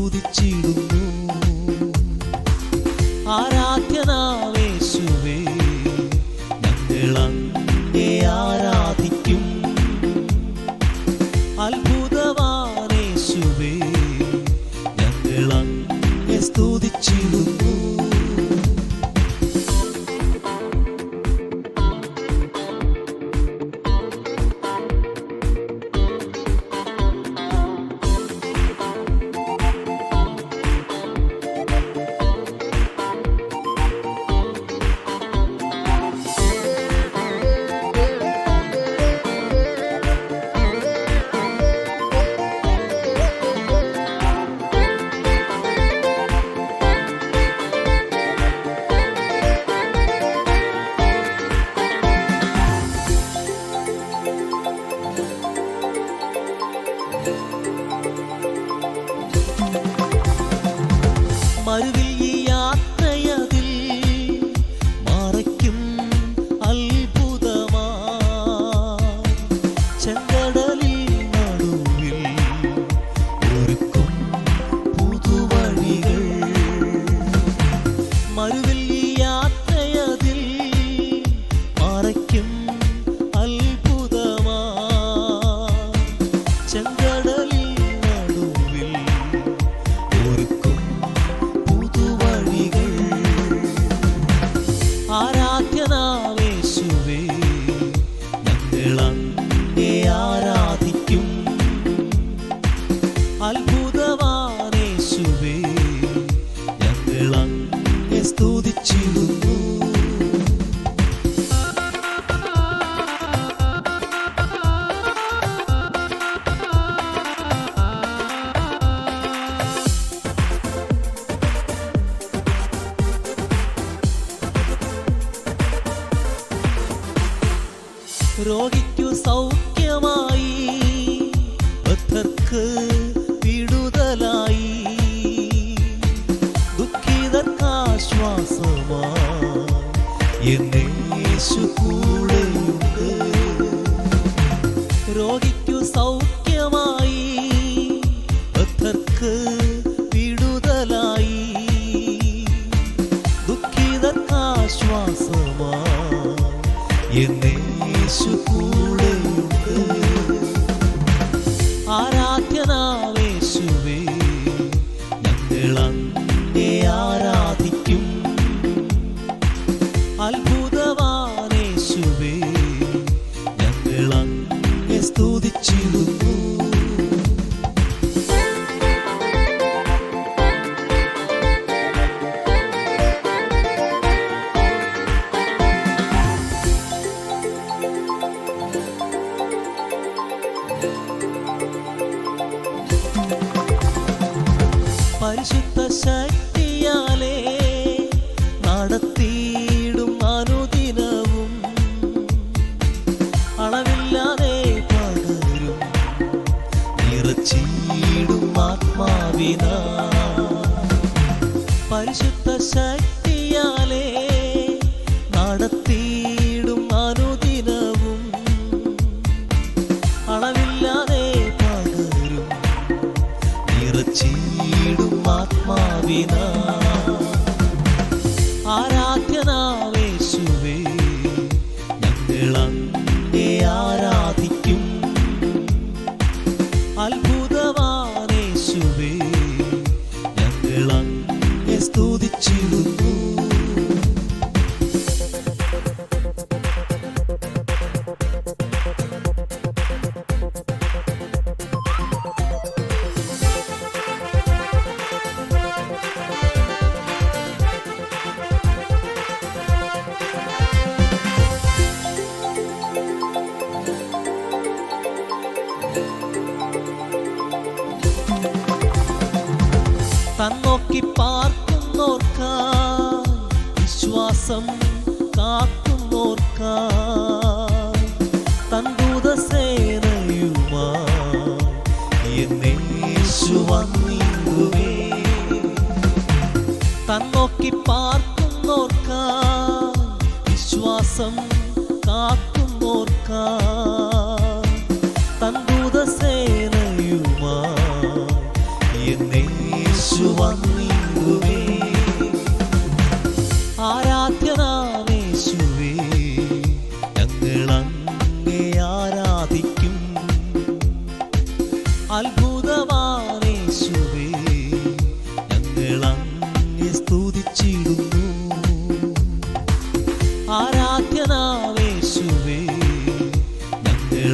സ്തുതിച്ചിടുന്നു ആരാധ്യനാവേശുവേ ഞങ്ങൾ അങ്ങേ ആരാധിക്കും. അത്ഭുതവാനേശുവേ ഞങ്ങൾ അങ്ങേ സ്തുതിച്ചിടുന്നു. മരുവിൽ ഈ യാത്രയതിൽ മറയ്ക്കും അത്ഭുതമാ. ചെങ്കടലിൽ നടുവിൽ ഒരുക്കും പുതുവഴികൾ. മരുവിൽ ഈ യാത്രയതിൽ മറയ്ക്കും അത്ഭുതമാ. ചെങ്കടലിൽ ഞങ്ങൾ രോഗിക്കു സൗഖ്യമായി. ബദ്ധർക്ക് വിടുതലായി. ദുഃഖിതർക്കാശ്വാസമായി എന്നേശു പരിശുദ്ധ ശക്തിയാലേ നടത്തിയിടും അനുദിനവും. അളവില്ലാതെ പകരും നിറച്ചിടും ആത്മാവിന. തന്നോക്കി പാർക്കുന്നോർക്കാ വിശ്വാസം കാക്കുന്നോർക്കാ തന്തൂതസേനയുമാ എന്നേശു വന്നിടുവേ. തന്നോക്കി പാർക്കുന്നോർക്കാ വിശ്വാസം കാക്കുന്നോർക്കാ തന്തൂതസേനയുമാ എന്നേശു വന്നിടുവേ. ആരാധ്യനാവേശുവേ ഞങ്ങൾ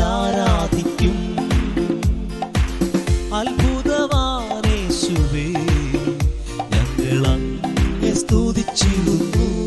ആരാധിക്കും. ഞങ്ങൾ സ്തുതിച്ചിരുന്നു